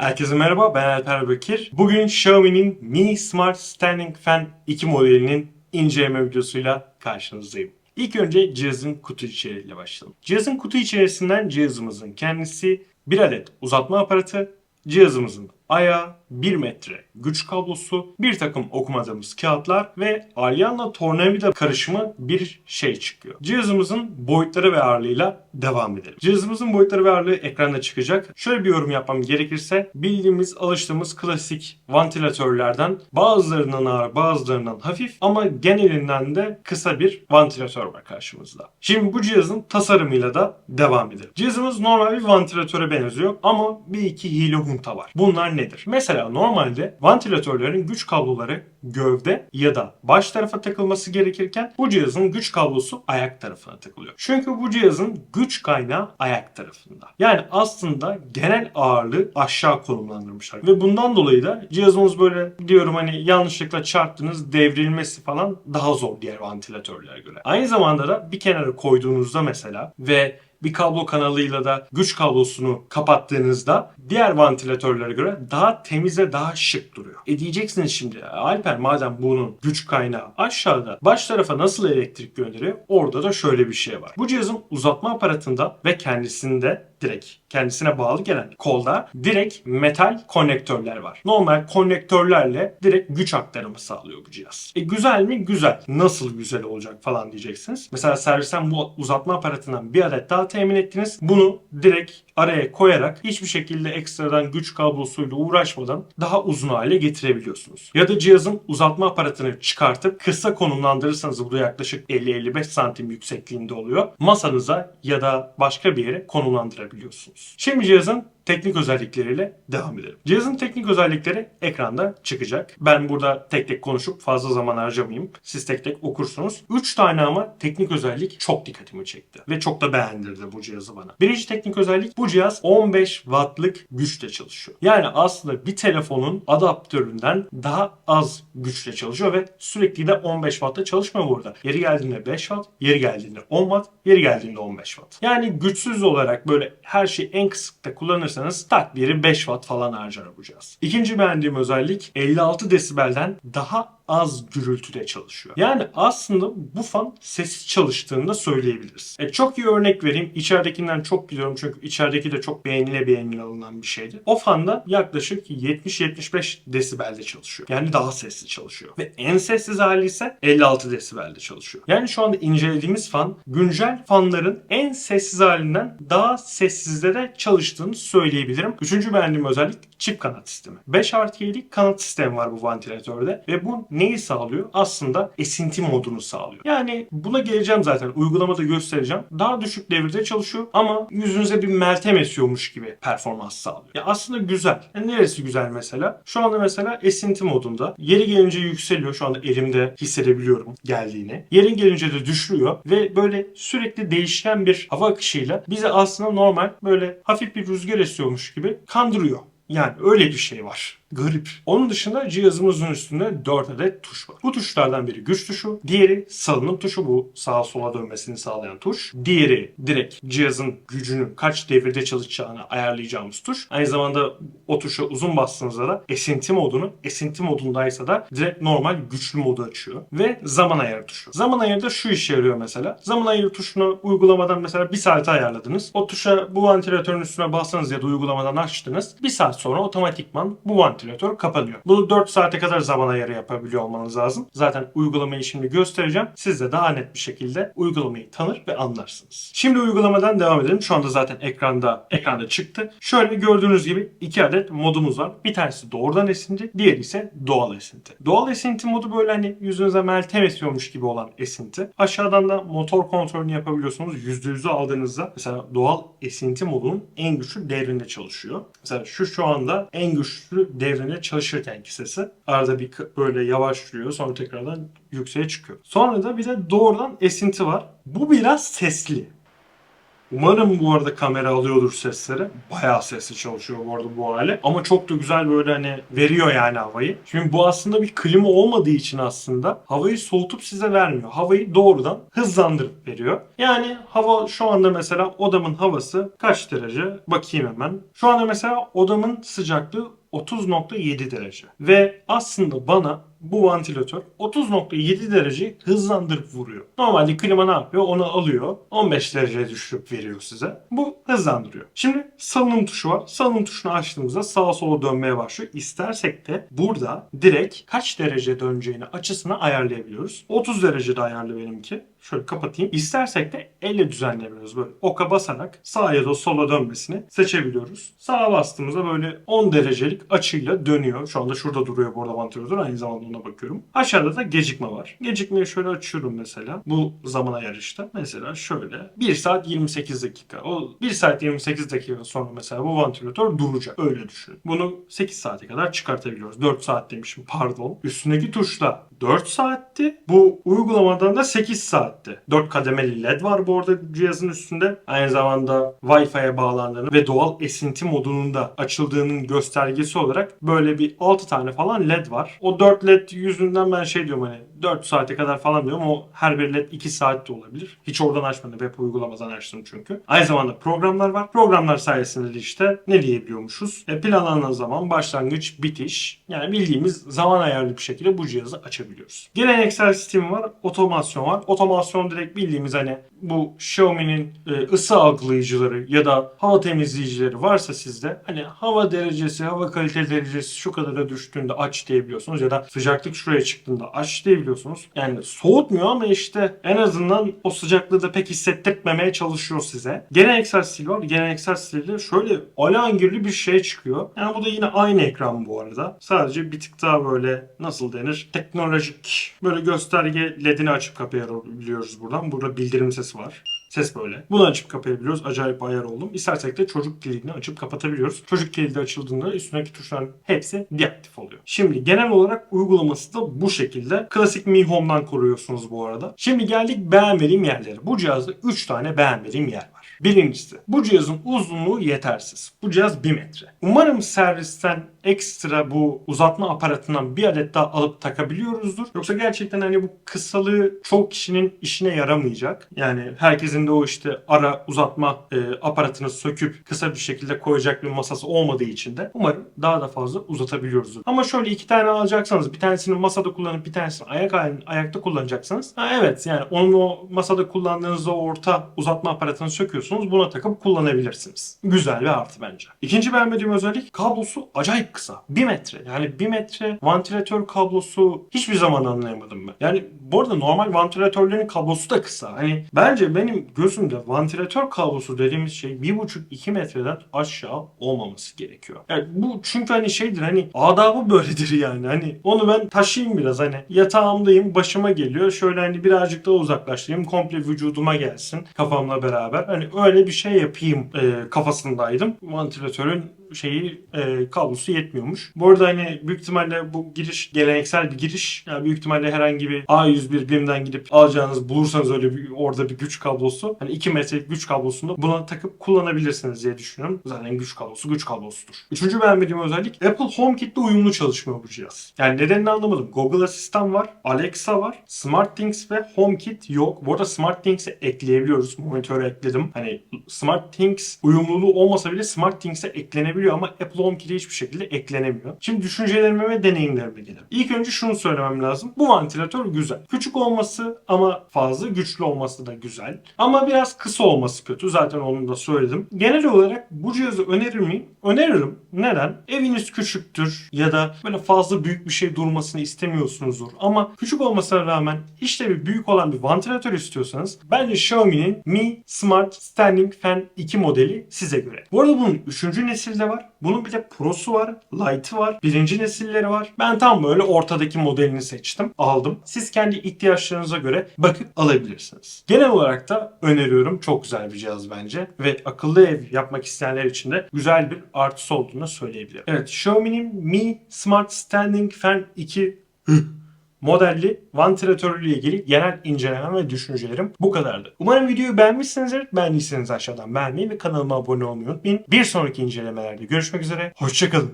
Herkese merhaba ben Alper Bekir. Bugün Xiaomi'nin Mi Smart Standing Fan 2 modelinin inceleme videosuyla karşınızdayım. İlk önce cihazın kutu içeriğiyle başlayalım. Cihazın kutu içerisinden cihazımızın kendisi bir adet uzatma aparatı, cihazımızın ayağı, 1 metre güç kablosu, bir takım okumadığımız kağıtlar ve alyanla tornavida karışımı bir şey çıkıyor. Cihazımızın boyutları ve ağırlığıyla devam edelim. Cihazımızın boyutları ve ağırlığı ekranda çıkacak. Şöyle bir yorum yapmam gerekirse bildiğimiz, alıştığımız klasik vantilatörlerden bazılarından ağır, bazılarından hafif ama genelinden de kısa bir vantilatör var karşımızda. Şimdi bu cihazın tasarımıyla da devam edelim. Cihazımız normal bir vantilatöre benziyor ama bir iki hile hunta var. Bunlar nedir? Mesela normalde vantilatörlerin güç kabloları gövde ya da baş tarafa takılması gerekirken bu cihazın güç kablosu ayak tarafına takılıyor. Çünkü bu cihazın güç kaynağı ayak tarafında. Yani aslında genel ağırlığı aşağı konumlandırmışlar. Ve bundan dolayı da cihazımız böyle diyorum hani yanlışlıkla çarptınız devrilmesi falan daha zor diğer vantilatörlere göre. Aynı zamanda da bir kenara koyduğunuzda mesela ve bir kablo kanalıyla da güç kablosunu kapattığınızda diğer vantilatörlere göre daha temiz ve daha şık duruyor. E diyeceksiniz şimdi Alper madem bunun güç kaynağı aşağıda baş tarafa nasıl elektrik gönderiyor? Orada da şöyle bir şey var. Bu cihazın uzatma aparatında ve kendisinde direkt kendisine bağlı gelen kolda direkt metal konnektörler var. Normal konnektörlerle direkt güç aktarımı sağlıyor bu cihaz. E güzel mi? Güzel. Nasıl güzel olacak falan diyeceksiniz. Mesela servisten bu uzatma aparatından bir adet daha temin ettiniz. Bunu direkt araya koyarak hiçbir şekilde ekstradan güç kablosuyla uğraşmadan daha uzun hale getirebiliyorsunuz. Ya da cihazın uzatma aparatını çıkartıp kısa konumlandırırsanız bu da yaklaşık 50-55 santim yüksekliğinde oluyor. Masanıza ya da başka bir yere konumlandırabiliyorsunuz. Şimdi cihazın teknik özellikleriyle devam edelim. Cihazın teknik özellikleri ekranda çıkacak. Ben burada tek tek konuşup fazla zaman harcamayayım. Siz tek tek okursunuz. 3 tane ama teknik özellik çok dikkatimi çekti. Ve çok da beğendirdi bu cihazı bana. Birinci teknik özellik bu cihaz 15 wattlık güçle çalışıyor. Yani aslında bir telefonun adaptöründen daha az güçle çalışıyor ve sürekli de 15 wattta çalışmıyor burada. Yeri geldiğinde 5 watt, yeri geldiğinde 10 watt, yeri geldiğinde 15 watt. Yani güçsüz olarak böyle her şeyi en kısıkta kullanırsanız tak biri 5 watt falan harcar bu cihaz. İkinci beğendiğim özellik 56 desibelden daha az gürültüde çalışıyor. Yani aslında bu fan sessiz çalıştığını da söyleyebiliriz. E, çok iyi örnek vereyim. İçeridekinden çok biliyorum çünkü içerideki de çok beğenile beğenile alınan bir şeydi. O fanda yaklaşık 70-75 desibelde çalışıyor. Yani daha sessiz çalışıyor. Ve en sessiz hali ise 56 desibelde çalışıyor. Yani şu anda incelediğimiz fan güncel fanların en sessiz halinden daha sessizde de çalıştığını söyleyebilirim. Üçüncü beğendiğim özellik çift kanat sistemi. 5 artı 7 kanat sistemi var bu vantilatörde ve bu neyi sağlıyor? Aslında esinti modunu sağlıyor. Yani buna geleceğim zaten. Uygulamada göstereceğim. Daha düşük devirde çalışıyor ama yüzünüze bir meltem esiyormuş gibi performans sağlıyor. Ya aslında güzel. Yani neresi güzel mesela? Şu anda mesela esinti modunda. Yeri gelince yükseliyor. Şu anda elimde hissedebiliyorum geldiğini. Yeri gelince de düşürüyor ve böyle sürekli değişken bir hava akışıyla bizi aslında normal böyle hafif bir rüzgar esiyormuş gibi kandırıyor. Yani öyle bir şey var. Garip. Onun dışında cihazımızın üstünde 4 adet tuş var. Bu tuşlardan biri güç tuşu, diğeri salınım tuşu bu sağa sola dönmesini sağlayan tuş. Diğeri direkt cihazın gücünü kaç devirde çalışacağını ayarlayacağımız tuş. Aynı zamanda o tuşa uzun bastığınızda da esinti modunu, esinti modundaysa da direkt normal güçlü modu açıyor. Ve zaman ayarı tuşu. Zaman ayarı da şu işe yarıyor mesela. Zaman ayarı tuşunu uygulamadan mesela bir saate ayarladınız. O tuşa bu vantilatörün üstüne bastınız ya da uygulamadan açtınız. Bir saat sonra otomatikman bu vantilatör kapanıyor. Bunu 4 saate kadar zaman ayarı yapabiliyor olmanız lazım. Zaten uygulamayı şimdi göstereceğim. Siz de daha net bir şekilde uygulamayı tanır ve anlarsınız. Şimdi uygulamadan devam edelim. Şu anda zaten ekranda ekranda çıktı. Şöyle gördüğünüz gibi iki adet modumuz var. Bir tanesi doğrudan esinti, diğeri ise doğal esinti. Doğal esinti modu böyle hani yüzünüze meltem esiyormuş gibi olan esinti. Aşağıdan da motor kontrolünü yapabiliyorsunuz. %100'ü aldığınızda mesela doğal esinti modunun en güçlü devrinde çalışıyor. Mesela şu şu anda en güçlü devrinde çalışırkenki sesi. Arada bir böyle yavaşlıyor sonra tekrardan yükseğe çıkıyor. Sonra da bir de doğrudan esinti var. Bu biraz sesli. Umarım bu arada kamera alıyordur sesleri. Bayağı sesli çalışıyor bu arada bu hale. Ama çok da güzel böyle hani veriyor yani havayı. Şimdi bu aslında bir klima olmadığı için aslında havayı soğutup size vermiyor. Havayı doğrudan hızlandırıp veriyor. Yani hava şu anda mesela odamın havası kaç derece? Bakayım hemen. Şu anda mesela odamın sıcaklığı 30.7 derece. Ve aslında bana bu vantilatör 30.7 dereceyi hızlandırıp vuruyor. Normalde klima ne yapıyor? Onu alıyor. 15 dereceye düşürüp veriyor size. Bu hızlandırıyor. Şimdi salınım tuşu var. Salınım tuşunu açtığımızda sağa sola dönmeye başlıyor. İstersek de burada direkt kaç derece döneceğini açısını ayarlayabiliyoruz. 30 derecede ayarlı benimki. Şöyle kapatayım. İstersek de elle düzenleyebiliyoruz. Böyle oka basarak sağa ya da sola dönmesini seçebiliyoruz. Sağa bastığımızda böyle 10 derecelik açıyla dönüyor. Şu anda şurada duruyor bu arada vantilatör. Aynı zamanda ona bakıyorum. Aşağıda da gecikme var. Gecikmeyi şöyle açıyorum mesela. Bu zaman ayarı işte. Mesela şöyle. 1 saat 28 dakika. O 1 saat 28 dakika sonra mesela bu vantilatör duracak. Öyle düşün. Bunu 8 saate kadar çıkartabiliyoruz. 4 saat demişim pardon. Üstündeki tuşla 4 saatti. Bu uygulamadan da 8 saatti. 4 kademeli led var bu arada cihazın üstünde. Aynı zamanda Wi-Fi'ye bağlandığını ve doğal esinti modunun da açıldığının göstergesi olarak böyle bir 6 tane falan led var. O 4 led yüzünden ben şey diyorum hani 4 saate kadar falan diyorum. O her bir led 2 saat de olabilir. Hiç oradan açmadım. Web uygulamadan açtım çünkü. Aynı zamanda programlar var. Programlar sayesinde de işte ne diyebiliyormuşuz? E, planlanan zaman, başlangıç, bitiş. Yani bildiğimiz zaman ayarlı bir şekilde bu cihazı açabiliyoruz. Geleneksel sistem var. Otomasyon var. Otomasyon direkt bildiğimiz hani bu Xiaomi'nin e, ısı algılayıcıları ya da hava temizleyicileri varsa sizde hani hava derecesi, hava kalite derecesi şu kadara düştüğünde aç diyebiliyorsunuz ya da sıcaklık şuraya çıktığında aç diyebiliyorsunuz. Yani soğutmuyor ama işte en azından o sıcaklığı da pek hissettirmemeye çalışıyor size. Geleneksel stil var. Geleneksel stilde şöyle alengirli bir şey çıkıyor. Yani bu da yine aynı ekran bu arada. Sadece bir tık daha böyle nasıl denir? Teknolojik. Böyle gösterge ledini açıp kapayabiliyoruz buradan. Burada bildirim sesi var. Ses böyle. Bunu açıp kapayabiliyoruz. Acayip ayar oldum. İstersek de çocuk kilidini açıp kapatabiliyoruz. Çocuk kilidi açıldığında üstündeki tuşların hepsi deaktif oluyor. Şimdi genel olarak uygulaması da bu şekilde. Klasik Mi Home'dan kuruyorsunuz bu arada. Şimdi geldik beğenmediğim yerlere. Bu cihazda 3 tane beğenmediğim yer var. Birincisi, bu cihazın uzunluğu yetersiz. Bu cihaz 1 metre. Umarım servisten ekstra bu uzatma aparatından bir adet daha alıp takabiliyoruzdur. Yoksa gerçekten hani bu kısalığı çok kişinin işine yaramayacak. Yani herkesin de o işte ara uzatma e, aparatını söküp kısa bir şekilde koyacak bir masası olmadığı için de umarım daha da fazla uzatabiliyoruzdur. Ama şöyle iki tane alacaksanız bir tanesini masada kullanıp bir tanesini ayak ayakta kullanacaksanız ha evet yani onun o masada kullandığınız o orta uzatma aparatını söküyorsunuz buna takıp kullanabilirsiniz. Güzel bir artı bence. İkinci beğenmediğim özellik kablosu acayip kısa. 1 metre. Yani 1 metre vantilatör kablosu hiçbir zaman anlayamadım ben. Yani bu arada normal vantilatörlerin kablosu da kısa. Hani bence benim gözümde vantilatör kablosu dediğimiz şey 1,5-2 metreden aşağı olmaması gerekiyor. Yani bu çünkü hani şeydir hani adabı böyledir yani. Hani onu ben taşıyayım biraz hani yatağımdayım başıma geliyor. Şöyle hani birazcık daha uzaklaştırayım komple vücuduma gelsin kafamla beraber. Hani öyle bir şey yapayım e, kafasındaydım. Vantilatörün şeyi e, kablosu yetmiyormuş. Bu arada hani büyük ihtimalle bu giriş geleneksel bir giriş. Yani büyük ihtimalle herhangi bir A101 BİM'den gidip alacağınız bulursanız öyle bir orada bir güç kablosu. Hani 2 metrelik güç kablosunu buna takıp kullanabilirsiniz diye düşünüyorum. Zaten güç kablosu güç kablosudur. Üçüncü beğenmediğim özellik Apple HomeKit'le uyumlu çalışmıyor bu cihaz. Yani nedenini anlamadım. Google Asistan var, Alexa var, SmartThings ve HomeKit yok. Bu arada SmartThings'e ekleyebiliyoruz. Monitöre ekledim. Hani SmartThings uyumluluğu olmasa bile SmartThings'e eklenebiliyor ama Apple HomeKit'e hiçbir şekilde eklenemiyor. Şimdi düşüncelerime ve deneyimlerime gelelim. İlk önce şunu söylemem lazım. Bu vantilatör güzel. Küçük olması ama fazla güçlü olması da güzel. Ama biraz kısa olması kötü. Zaten onu da söyledim. Genel olarak bu cihazı önerir miyim? Öneririm. Neden? Eviniz küçüktür ya da böyle fazla büyük bir şey durmasını istemiyorsunuzdur. Ama küçük olmasına rağmen işlevi büyük olan bir vantilatör istiyorsanız bence Xiaomi'nin Mi Smart Standing Fan 2 modeli size göre. Bu arada bunun 3. nesilde var. Bunun bir de Pro'su var, Lite'ı var, birinci nesilleri var. Ben tam böyle ortadaki modelini seçtim, aldım. Siz kendi ihtiyaçlarınıza göre bakıp alabilirsiniz. Genel olarak da öneriyorum. Çok güzel bir cihaz bence. Ve akıllı ev yapmak isteyenler için de güzel bir artısı olduğunu söyleyebilirim. Evet, Xiaomi'nin Mi Smart Standing Fan 2 modelli vantilatörü ile ilgili genel incelemem ve düşüncelerim bu kadardı. Umarım videoyu beğenmişsinizdir. Beğendiyseniz aşağıdan beğenmeyi ve kanalıma abone olmayı unutmayın. Bir sonraki incelemelerde görüşmek üzere. Hoşçakalın.